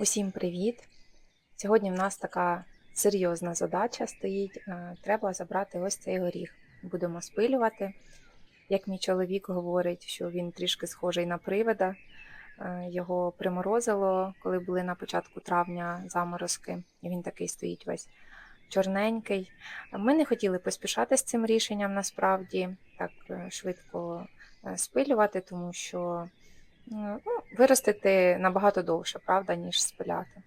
Усім привіт! Сьогодні в нас така серйозна задача стоїть. Е, Треба забрати ось цей горіх. Будемо спилювати. Як мій чоловік говорить, що він трішки схожий на привида. Е, Його приморозило, коли були на початку травня заморозки, і він такий стоїть весь чорненький. Ми не хотіли поспішати з цим рішенням насправді так е, швидко спилювати, тому що ну, виростити набагато довше, правда, ніж спиляти.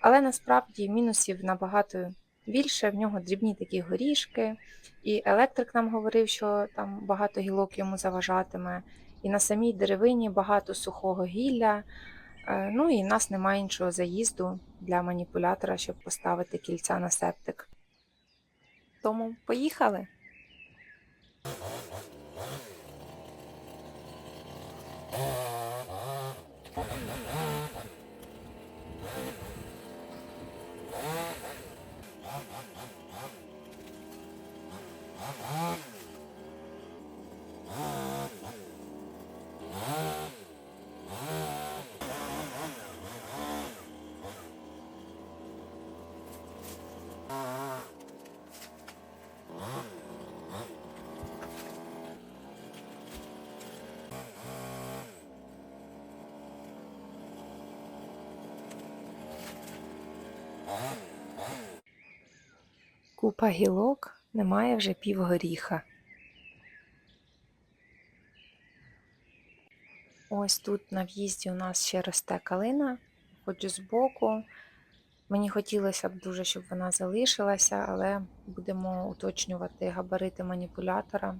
Але насправді мінусів набагато більше, в нього дрібні такі горішки, і електрик нам говорив, що там багато гілок йому заважатиме, і на самій деревині багато сухого гілля. Е, Ну і в нас немає іншого заїзду для маніпулятора, щоб поставити кільця на септик. Тому поїхали! Купа гілок, немає вже півгоріха. Ось тут на в'їзді у нас ще росте калина, ходжу збоку. Мені хотілося б дуже, щоб вона залишилася, але будемо уточнювати габарити маніпулятора.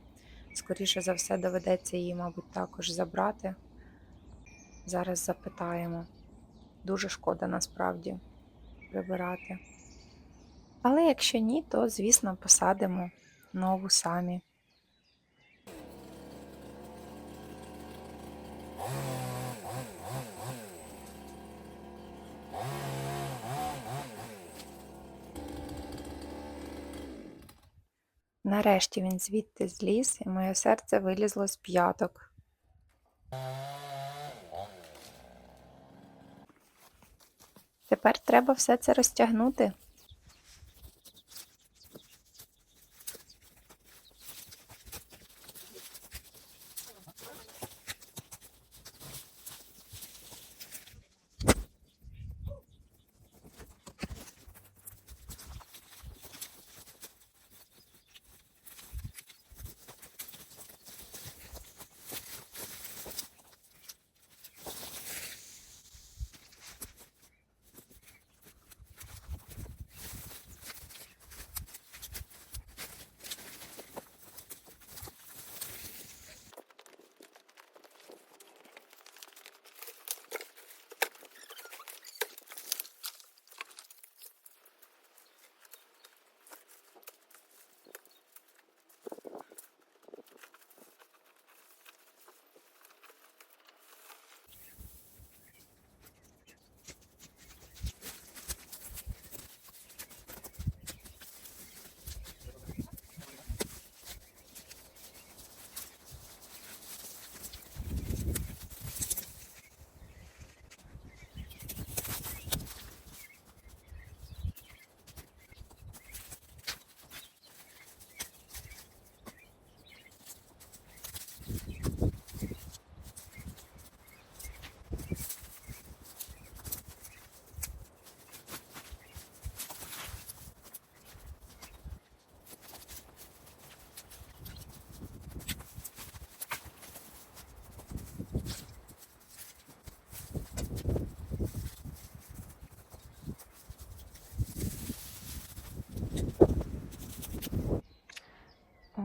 Скоріше за все, доведеться її, мабуть, також забрати. Зараз запитаємо. Дуже шкода насправді прибирати. Але якщо ні, то, звісно, посадимо нову самі. Нарешті він звідти зліз, і моє серце вилізло з п'яток. Тепер треба все це розтягнути.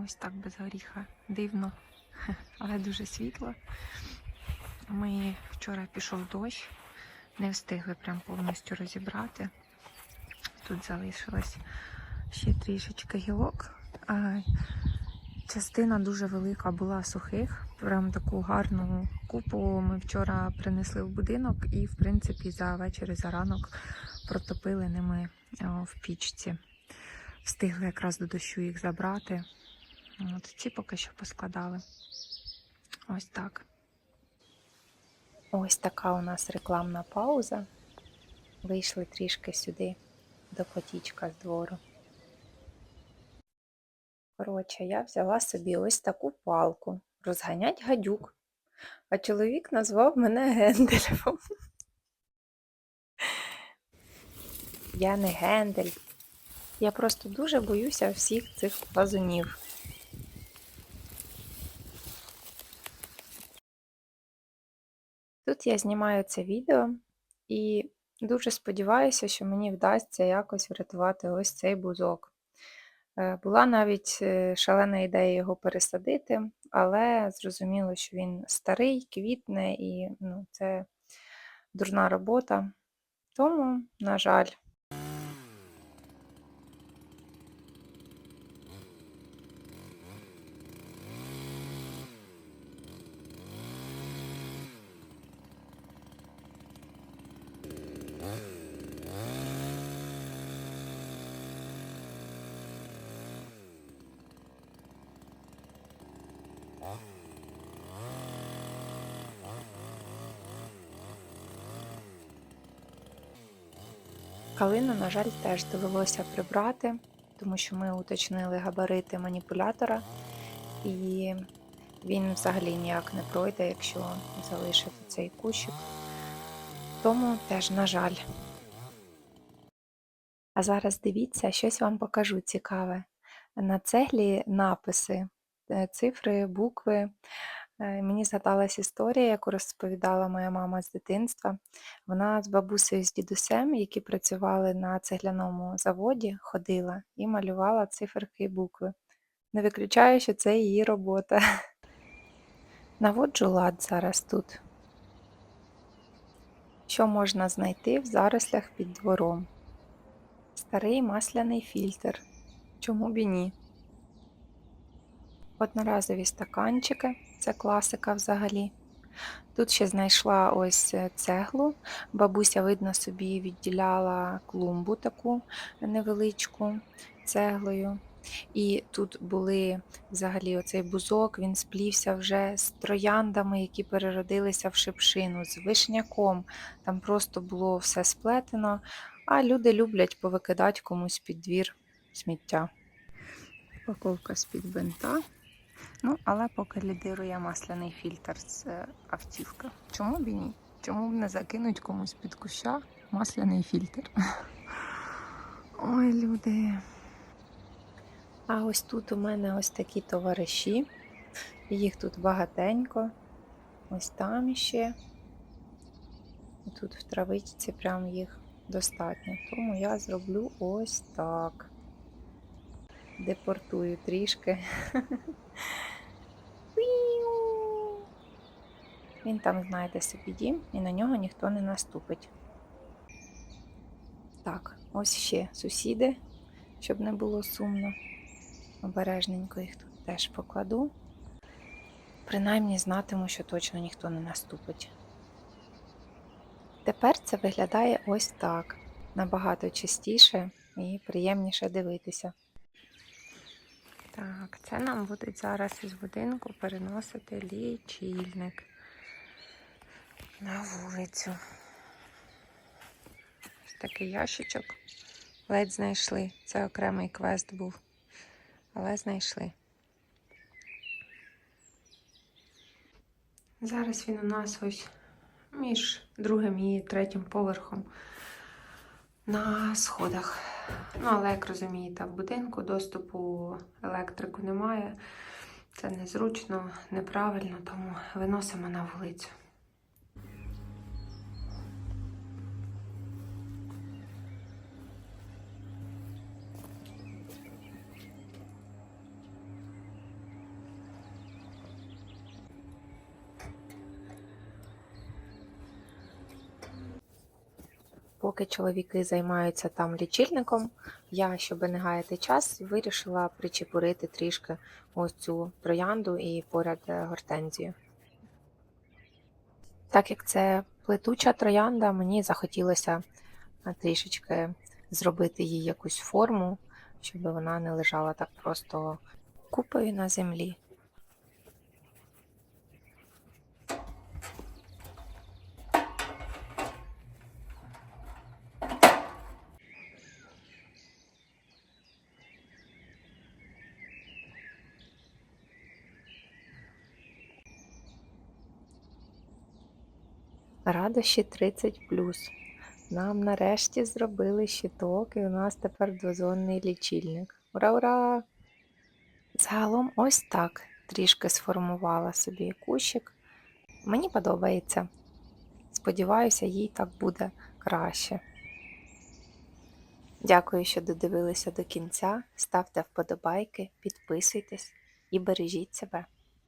Ось так без горіха. Дивно, але дуже світло. Ми вчора пішов дощ, не встигли прям повністю розібрати. Тут залишилось ще трішечки гілок. Частина дуже велика була сухих. Прям таку гарну купу ми вчора принесли в будинок і, в принципі, за вечір і за ранок протопили ними в пічці. Встигли якраз до дощу їх забрати. От ці поки що поскладали. Ось так. Ось така у нас рекламна пауза. вийшли трішки сюди, до потічка з двору. Коротше, я взяла собі ось таку палку розганять гадюк, а чоловік назвав мене Генделем. Я не Гендель. Я просто дуже боюся всіх цих плазунів. Тут я знімаю це відео і дуже сподіваюся, що мені вдасться якось врятувати ось цей бузок. Е, Була навіть е, шалена ідея його пересадити, але зрозуміло, що він старий, квітне і ну, це дурна робота. Тому, на жаль, Калину, на жаль, теж довелося прибрати, тому що ми уточнили габарити маніпулятора, і він взагалі ніяк не пройде, якщо залишити цей кущик. Тому теж, на жаль. А зараз дивіться, щось вам покажу цікаве. На цеглі написи, е, цифри, букви. Е, Мені згадалась історія, яку розповідала моя мама з дитинства. Вона з бабусею з дідусем, які працювали на цегляному заводі, ходила і малювала циферки і букви. Не виключаю, що це її робота. Наводжу лад зараз тут. Що можна знайти в зарослях під двором? Старий масляний фільтр. Чому б і ні? Одноразові стаканчики, це класика взагалі. Тут ще знайшла ось е, цеглу. Бабуся, видно, собі відділяла клумбу таку невеличку цеглою. І тут були взагалі оцей бузок, він сплівся вже з трояндами, які переродилися в шипшину, з вишняком. Там просто було все сплетено, а люди люблять повикидати комусь під двір сміття. Упаковка з-під бинта. Ну, але поки лідирує масляний фільтр з е, автівки. Чому б і ні? Чому б не закинуть комусь під куща масляний фільтр? Ой, люди. А ось тут у мене ось такі товариші. Їх тут багатенько. Ось там іще. І тут в травичці прям їх достатньо. Тому я зроблю ось так. Депортую трішки. Він там знайде собі дім і на нього ніхто не наступить. Так, ось ще сусіди, щоб не було сумно. Обережненько їх тут теж покладу. Принаймні знатиму, що точно ніхто не наступить. Тепер це виглядає ось так. Набагато чистіше і приємніше дивитися. Так, це нам будуть зараз із будинку переносити лічильник на вулицю. Ось такий ящичок. Ледь знайшли. Це окремий квест був. Але знайшли. Зараз він у нас ось між другим і третім поверхом на сходах. Ну, але, як розумієте, в будинку доступу електрику немає. Це незручно, неправильно, тому виносимо на вулицю. Поки чоловіки займаються там лічильником, я, щоб не гаяти час, вирішила причепурити трішки ось цю троянду і поряд е, гортензію. Так як це плетуча троянда, мені захотілося е, трішечки зробити їй якусь форму, щоб вона не лежала так просто купою на землі. Радощі 30 Нам нарешті зробили щиток, і у нас тепер двозонний лічильник. Ура, ура! Загалом ось так трішки сформувала собі кущик. Мені подобається. Сподіваюся, їй так буде краще. Дякую, що додивилися до кінця. Ставте вподобайки, підписуйтесь і бережіть себе.